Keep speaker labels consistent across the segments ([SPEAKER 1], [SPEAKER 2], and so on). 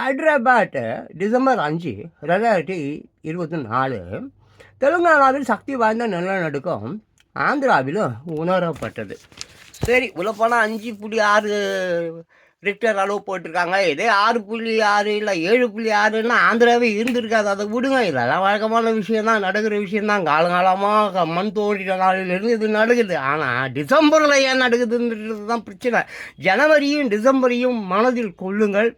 [SPEAKER 1] Hyderabad December அஞ்சு ரெண்டாயிரத்தி இருபத்தி நாலு தெலுங்கானாவில் சக்தி வாய்ந்த நிலநடுக்கம் ஆந்திராவிலும் உணரப்பட்டது. சரி உள்ள போனால் அஞ்சு புள்ளி ஆறு ரிக்டர் அளவு போட்டிருக்காங்க. இதே ஆறு புள்ளி ஆறு இல்லை ஏழு புள்ளி ஆறுன்னா ஆந்திராவே இருந்திருக்காது. அதை விடுங்க. இதெல்லாம் வழக்கமான விஷயம் தான் நடக்கிற விஷயந்தான் காலங்காலமாக மண் தோண்டின நாளிலிருந்து இது நடக்குது. ஆனால் டிசம்பரில் ஏன் நடக்குதுன்றது தான் பிரச்சனை. ஜனவரியும் டிசம்பரையும் மனதில் கொள்ளுங்கள்.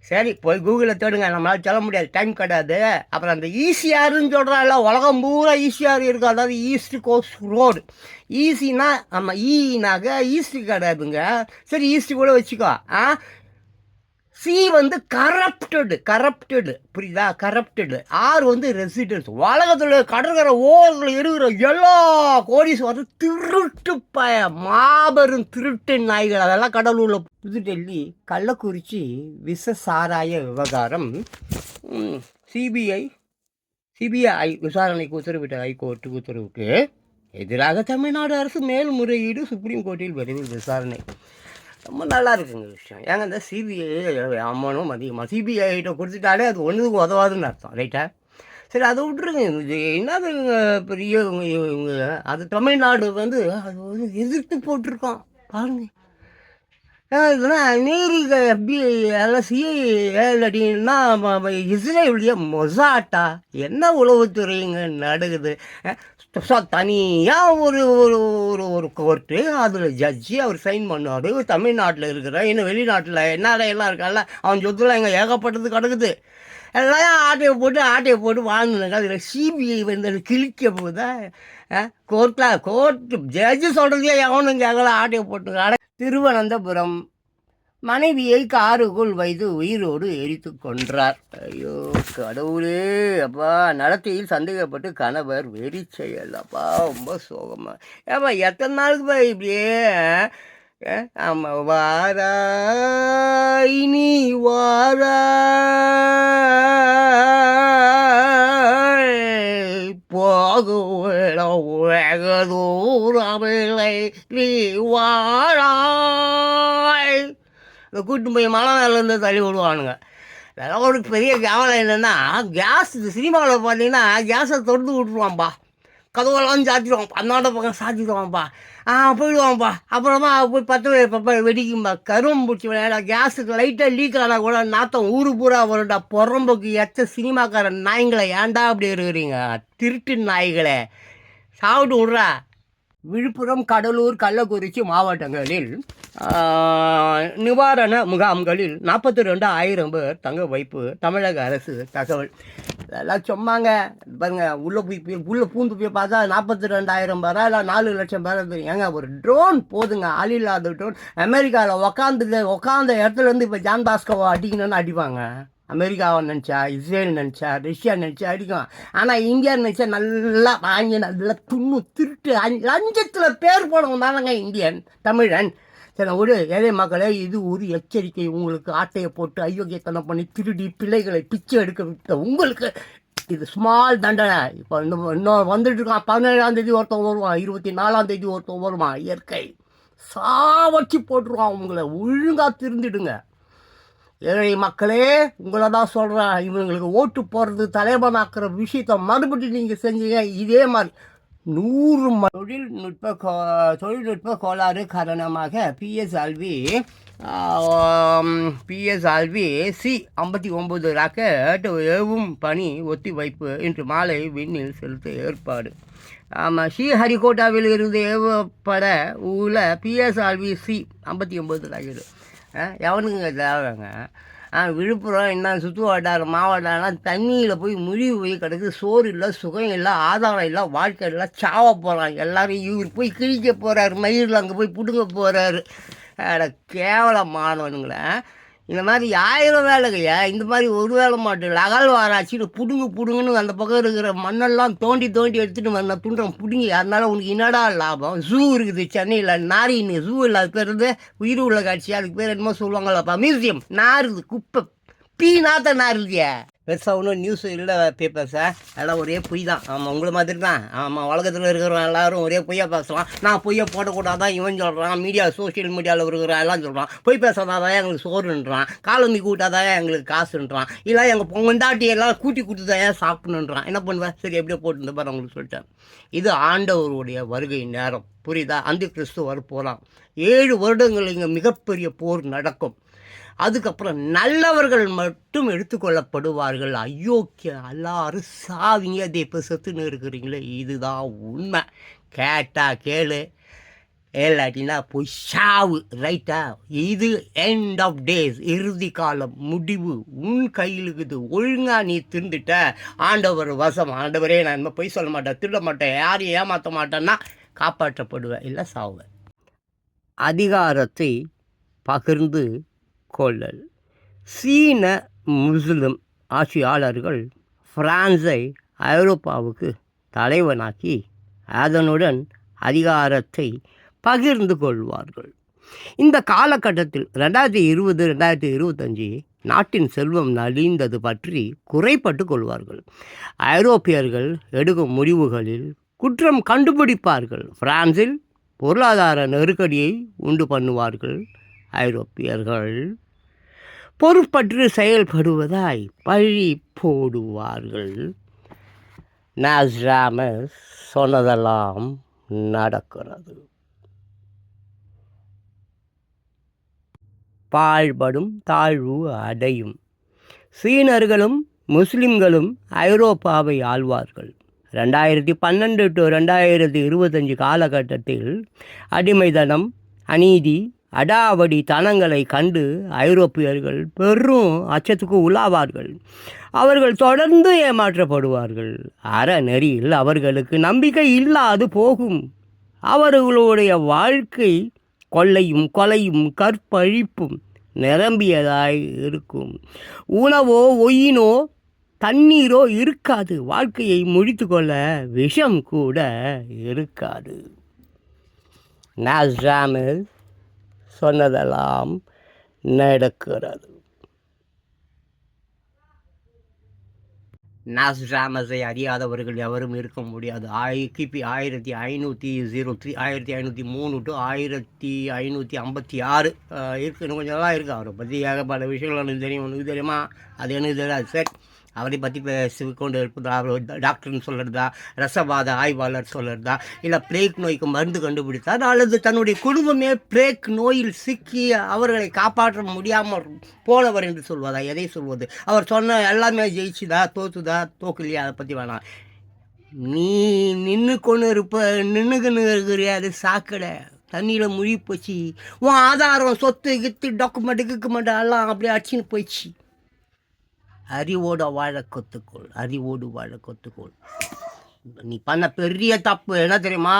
[SPEAKER 1] சரி போய் கூகுளில் தேடுங்க. நம்மளால் சொல்ல முடியாது. டைம் கிடையாது. அப்புறம் அந்த ஈஸியாருன்னு சொல்கிறாங்கல்ல உலகம் பூரா ஈசிஆர் இருக்கும் அதாவது ஈஸ்ட் கோஸ்ட் ரோடு ஈஸினா ஆமாம் ஈனாக்க ஈஸ்ட் கிடையாதுங்க. சரி ஈஸ்ட் கூட வச்சுக்கோ. ஆ? சி வந்து கரப்டடு கரப்டடு புரியுதா? கரப்டடு ஆர் வந்து ரெசிடென்ஸ் உலகத்தில் கடற்கரை ஓரத்தில் இருக்கிற எல்லா கோடீஸ்வரரும் திருட்டு பய மாபெரும் திருட்டு நாய்கள். அதெல்லாம் கடலூரில் புதுடெல்லி கள்ளக்குறிச்சி விஷ சாராய விவகாரம் சிபிஐ சிபிஐ விசாரணைக்கு உத்தரவிட்ட ஹைகோர்ட்டு உத்தரவுக்கு எதிராக தமிழ்நாடு அரசு மேல்முறையீடு சுப்ரீம் கோர்ட்டில் விரைவில் விசாரணை. ரொம்ப நல்லா இருக்குங்க விஷயம். ஏங்க இந்த சிபிஐ அம்மனும் அதிகமாக சிபிஐகிட்ட கொடுத்துட்டாலே அது ஒன்றுக்கு உதவாதுன்னு அர்த்தம் ரைட்டா சரி அதை விட்டுருங்க. இது என்னதுங்க பெரிய இவங்க இவங்க? அது தமிழ்நாடு வந்து அது வந்து எதிர்த்து போட்டிருக்கோம் பாருங்க. ஏன் அமெரிக்க FBI எல்லாம் சிஐஏ இஸ்ரேலுடைய மொசாட்டா? என்ன உளவுத்துறைங்க நடக்குது? தனியாக ஒரு ஒரு ஒரு ஒரு கோர்ட்டு அதில் ஜட்ஜி அவர் சைன் பண்ணார் தமிழ்நாட்டில் இருக்கிற இன்னும் வெளிநாட்டில் என்ன எல்லாம் இருக்கால அவன் சொத்துல இங்கே ஏகப்பட்டது கிடக்குது. எல்லாம் ஆட்டையை போட்டு ஆட்டையை போட்டு வாழ்ந்துருங்க அதில் சிபிஐ வந்து கிழிக்க போதா கோர்ட்டில் கோர்ட்டு ஜட்ஜி சொல்கிறதே எவனும் கேட்கல ஆட்டையை போட்டு திருவனந்தபுரம். மனைவியை காருக்குள் வைத்து உயிரோடு எரித்து கொன்றார். ஐயோ கடவுளே அப்பா நடத்தையில் சந்தேகப்பட்டு கணவர் வெறி செயல். அப்பா ரொம்ப சோகமா. ஏப்பா எத்தனை நாளுக்குப்பா இப்படியே ஆமாம் வாரா வாராய் நீ வாராய். இந்த கூட்டு போய் மலை மேலேருந்து தள்ளி விடுவானுங்க. அதெல்லாம் ஒரு பெரிய கேவலம் என்னென்னா கேஸ் இந்த சினிமாவில் பார்த்தீங்கன்னா கேஸை திறந்து விட்ருவான்ப்பா கதவெல்லாம் சாத்திடுவான். அந்தாண்ட பக்கம் சாத்திடுவான்ப்பா ஆ போயிடுவான்ப்பா அப்புறமா போய் பத்து பப்பா வெடிக்கும்பா கரும்பு பிடிச்சி விளையாடா. கேஸுக்கு லைட்டாக லீக் ஆனால் கூட நாத்தம் ஊரு பூரா வரும்டா. புறம்புக்கு எச்ச சினிமாக்கார நாய்ங்களை ஏன்டா அப்படி இருக்கிறீங்க திருட்டு நாய்களே. சாப்பிட்டு விட்றா. விழுப்புரம் கடலூர் கள்ளக்குறிச்சி மாவட்டங்களில் நிவாரண முகாம்களில் நாற்பத்தி ரெண்டு ஆயிரம் பேர் தங்க வைப்பு தமிழக அரசு தகவல். இதெல்லாம் சொன்னாங்க. பாருங்க உள்ளே போய் போய் உள்ளே பூந்து போய் பார்த்தா நாற்பத்தி ரெண்டாயிரம் பேரா இல்லை நாலு லட்சம் பேரா ஏங்க ஒரு ட்ரோன் போதுங்க. ஆள் இல்லாத ட்ரோன் அமெரிக்காவில் உக்காந்து உக்காந்த இடத்துல இருந்து இப்போ ஜான் பாஸ்கோவை அடிக்கணும்னு அடிப்பாங்க. அமெரிக்காவை நினச்சா இஸ்ரேல் நினச்சா ரஷ்யா நினச்சா அடிக்கும். ஆனால் இந்தியா நினச்சா நல்லா வாங்கி நல்லா துண்ணு திருட்டு லஞ்சத்தில் பேர் போனவங்க தானங்க இந்தியன் தமிழன். சரி ஒரு ஏழை மக்களே இது ஒரு எச்சரிக்கை. உங்களுக்கு ஆட்டையை போட்டு அயோக்கியத்தனம் பண்ணி திருடி பிள்ளைகளை பிச்சை எடுக்க விட்ட உங்களுக்கு இது ஸ்மால் தண்டனை. இப்போ இன்னும் இன்னும் வந்துட்டு இருக்கான் பதினேழாம் தேதி ஒருத்தன் வருவான் இருபத்தி நாலாம் தேதி ஒருத்தன் வருவான். இயற்கை சாவச்சி போட்டுருவான் உங்களை. ஒழுங்காக திருந்திடுங்க. ஏழை மக்களே உங்களை தான் சொல்கிறேன் இவங்களுக்கு ஓட்டு போடுறது தலைவனாக்குற விஷயத்த மறுபடியும் நீங்கள் செஞ்சீங்க இதே மாதிரி. நூறு தொழில்நுட்ப கோ தொழில்நுட்ப கோளாறு காரணமாக பிஎஸ்ஆல்வி பிஎஸ்ஆல்வி சி ஐம்பத்தி ஒம்பது ராக்கெட் ஏவும் பணி ஒத்திவைப்பு இன்று மாலை விண்ணில் செலுத்த ஏற்பாடு. ஆமாம் ஸ்ரீஹரிகோட்டாவில் இருந்து ஏவப்பட உள்ள பிஎஸ்ஆல்வி சி ஐம்பத்தி ஒம்பது ராக்கெட். எவனுங்க தேவைங்க? விழுப்புரம் என்ன சுற்று வட்டாரம் மாவட்டம்லாம் தண்ணியில் போய் முழுகி போய் கிடக்கு சோறு இல்லை சுகம் இல்லை ஆதாரம் இல்லை வாழ்க்கை இல்லை சாவ போகிறாங்க எல்லோரும் இவர் போய் கிழிக்க போகிறாரு மயிரில் அங்கே போய் பிடுங்க போகிறாரு கேவல மாணவனுங்களை இந்த மாதிரி ஆயிரம் வேலைங்கய்யா இந்த மாதிரி ஒரு வேலை மாட்டேன். அகழ்வாராய்ச்சின்னு புடுங்கு புடுங்குன்னு அந்த பக்கம் இருக்கிற மண்ணெல்லாம் தோண்டி தோண்டி எடுத்துகிட்டு வந்த துண்டம் புடுங்கி அதனால உனக்கு என்னடா லாபம்? ஜூ இருக்குது சென்னையில் நாரின்னு ஜூ இல்லை அது பேர் வந்து உயிர் உள்ள காட்சி அதுக்கு பேர் என்னமோ சொல்லுவாங்களப்பா மியூசியம் நாருது குப்பை. பீ நாத்த நாருதியா? பெருசாக ஒன்றும் நியூஸ் இல்லை பேப்பர்ஸை எல்லாம் ஒரே பொய் தான் ஆமாம் உங்களை மாதிரி தான் ஆமாம் உலகத்தில் இருக்கிறவங்க எல்லாரும் ஒரே பொய்யா பேசலாம் நான் பொய்யை போடக்கூடாதான் இவன் சொல்கிறான் மீடியா சோஷியல் மீடியாவில் இருக்கிற எல்லாம் சொல்கிறான் பொய் பேசாதான் எங்களுக்கு சோறுன்றான். காலந்தி கூட்டாதான் எங்களுக்கு காசுன்றான். இல்லை எங்கள் பொங்கண்டாட்டி எல்லாம் கூட்டி கொடுத்துதான் ஏன் சாப்பிடணுன்றான். என்ன பண்ணுவேன் சரி எப்படியோ போட்டு பாரு உங்களுக்கு சொல்லிட்டேன். இது ஆண்டவருடைய வருகை நேரம். புரியுதா? அந்த கிறிஸ்து வர போகலாம் ஏழு வருடங்கள் இங்கே மிகப்பெரிய போர் நடக்கும். அதுக்கப்புறம் நல்லவர்கள் மட்டும் எடுத்துக்கொள்ளப்படுவார்கள். அயோக்கிய எல்லாரும் சாவிங்க அதை இப்போ செத்துன்னு இருக்கிறீங்களே இதுதான் உண்மை. கேட்டால் கேளு. இல்லாட்டினா போய் சாவு ரைட்டா? இது எண்ட் ஆஃப் டேஸ் இறுதி காலம் முடிவு. உன் கையில் இருக்குது. ஒழுங்காக நீ திருந்துட்ட ஆண்டவர் வசம் ஆண்டவரே நான் இனிமேல் பொய் சொல்ல மாட்டேன் திருட மாட்டேன் யாரையும் ஏமாற்ற மாட்டேன்னா காப்பாற்றப்படுவேன். இல்லை சாவேன் அதிகாரத்தை பகிர்ந்து கொள்ளல். சீன முஸ்லிம் ஆட்சியாளர்கள் பிரான்ஸை ஐரோப்பாவுக்கு தலைவனாக்கி அதனுடன் அதிகாரத்தை பகிர்ந்து கொள்வார்கள். இந்த காலகட்டத்தில் ரெண்டாயிரத்தி இருபது ரெண்டாயிரத்தி இருபத்தஞ்சி நாட்டின் செல்வம் நலிந்தது பற்றி குறைப்பட்டு கொள்வார்கள். ஐரோப்பியர்கள் எடுக்கும் முடிவுகளில் குற்றம் கண்டுபிடிப்பார்கள். பிரான்சில் பொருளாதார நெருக்கடியை உண்டு பண்ணுவார்கள். ஐரோப்பியர்கள் பொறுப்பற்று செயல்படுவதாய் பழி போடுவார்கள். நாஸ்ராமஸ் சொன்னதெல்லாம் நடக்கிறது. பாழ்படும் தாழ்வு அடையும். சீனர்களும் முஸ்லிம்களும் ஐரோப்பாவை ஆழ்வார்கள் ரெண்டாயிரத்தி பன்னெண்டு டு ரெண்டாயிரத்தி இருபத்தஞ்சி காலகட்டத்தில் அடிமைதனம் அநீதி அடாவடி தனங்களை கண்டு ஐரோப்பியர்கள் பெரும் அச்சத்துக்கு உள்ளாவார்கள். அவர்கள் தொடர்ந்து ஏமாற்றப்படுவார்கள். அறநெறியில் அவர்களுக்கு நம்பிக்கை இல்லாது போகும். அவர்களுடைய வாழ்க்கை கொள்ளையும் கொலையும் கற்பழிப்பும் நிரம்பியதாய் இருக்கும். உணவோ ஒயினோ தண்ணீரோ இருக்காது. வாழ்க்கையை முடித்து கொள்ள விஷம் கூட இருக்காது. நாஸ்ராமில் சொன்னதெல்லாம் நடக்கிறது. நாஸ்ராமஸை அறியாதவர்கள் எவரும் இருக்க முடியாது. ஆயி கிபி ஆயிரத்தி ஐநூற்றி ஜீரோ த்ரீ ஆயிரத்தி ஐநூற்றி மூணு டு ஆயிரத்தி ஐநூற்றி ஐம்பத்தி ஆறு இருக்கு. இன்னும் கொஞ்சம் எல்லாம் இருக்குது அவரை பற்றி ஏகப்பட்ட விஷயங்கள் எனக்கு தெரியும். உனக்கு தெரியுமா? அது எனக்கு தெரியாது. சரி. அவரை பற்றி பேசி கொண்டு இருப்பதா அவர் டாக்டர்னு சொல்கிறதா ரசவாத ஆய்வாளர் சொல்கிறதா இல்லை பிளேக் நோய்க்கு மருந்து கண்டுபிடித்தார் அல்லது தன்னுடைய குடும்பமே பிளேக் நோயில் சிக்கி அவர்களை காப்பாற்ற முடியாமல் போனவர் என்று சொல்வதா எதை சொல்வது? அவர் சொன்ன எல்லாமே ஜெயிச்சுதா தோத்துதா தோக்கலையா? அதை பற்றி வேணாம். நீ நின்று கொண்டு இருப்ப நின்றுக்குன்னு இருக்கிறியா அது சாக்கடை. தண்ணியில் முழுகி போச்சு. உன் ஆதாரம் சொத்து கித்து டாக்குமெண்ட் கிக்குமெண்ட் எல்லாம் அப்படியே அடிச்சுன்னு போயிடுச்சு. அறிவோட வாழ கற்றுக்கொள் அறிவோடு வாழ கற்றுக்கொள் நீ பண்ண பெரிய தப்பு என்ன தெரியுமா?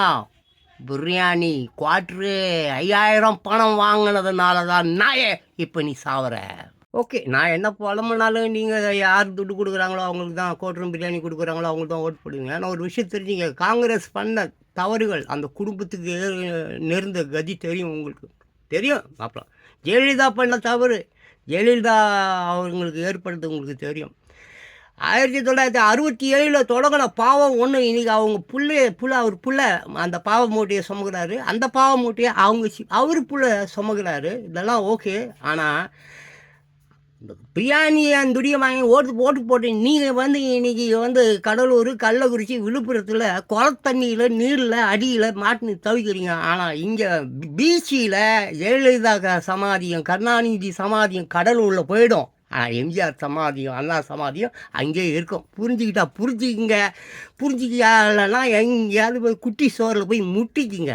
[SPEAKER 1] பிரியாணி குவாட்ரு ஐயாயிரம் பணம் வாங்கினதுனால தான் நாயே இப்போ நீ சாவற. ஓகே நான் என்ன புலம்புனாலும் நீங்கள் யார் துட்டு கொடுக்குறாங்களோ அவங்களுக்கு தான் கோட்டரும் பிரியாணி கொடுக்குறாங்களோ அவங்களுக்கு தான் ஓட்டு போடுவீங்க. ஆனால் ஒரு விஷயம் தெரிஞ்சுங்க காங்கிரஸ் பண்ண தவறுகள் அந்த குடும்பத்துக்கு நேர்ந்த கதி தெரியும் உங்களுக்கு. தெரியும் அப்புறம் ஜெயலலிதா பண்ண தவறு ஜெயலலிதா அவங்களுக்கு ஏற்படுறது உங்களுக்கு தெரியும். ஆயிரத்தி தொள்ளாயிரத்தி அறுபத்தி ஏழில் தொடங்கின பாவம் ஒன்று இன்றைக்கி அவங்க புள்ள புள்ள அவர் புள்ள அந்த பாவ மூட்டையை சுமக்கிறாரு. அந்த பாவ மூட்டையை அவங்க சி- அவர் புள்ள சுமக்கிறாரு. இதெல்லாம் ஓகே ஆனால் இந்த பிரியாணியை அந்த துடியை வாங்கி ஓட்டு ஓட்டு போட்டு நீங்கள் வந்து இன்னைக்கு வந்து கடலூர் கள்ளக்குறிச்சி விழுப்புரத்தில் குளத்தண்ணியில் நீரில் அடியில் மாட்டினு தவிக்கிறீங்க. ஆனால் இங்கே பீச்சில் ஜெயலலிதா சமாதியம் கருணாநிதி சமாதியம் கடலூரில் போயிடும். ஆனால் எம்ஜிஆர் சமாதியும் அண்ணா சமாதியும் அங்கேயே இருக்கும். புரிஞ்சுக்கிட்டா புரிஞ்சுக்கிங்க. புரிஞ்சுக்கலன்னா எங்கேயாவது போய் குட்டி சோறில் போய் முட்டிக்குங்க.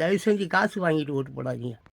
[SPEAKER 1] தயவு செஞ்சு காசு வாங்கிட்டு ஓட்டு போடாதீங்க.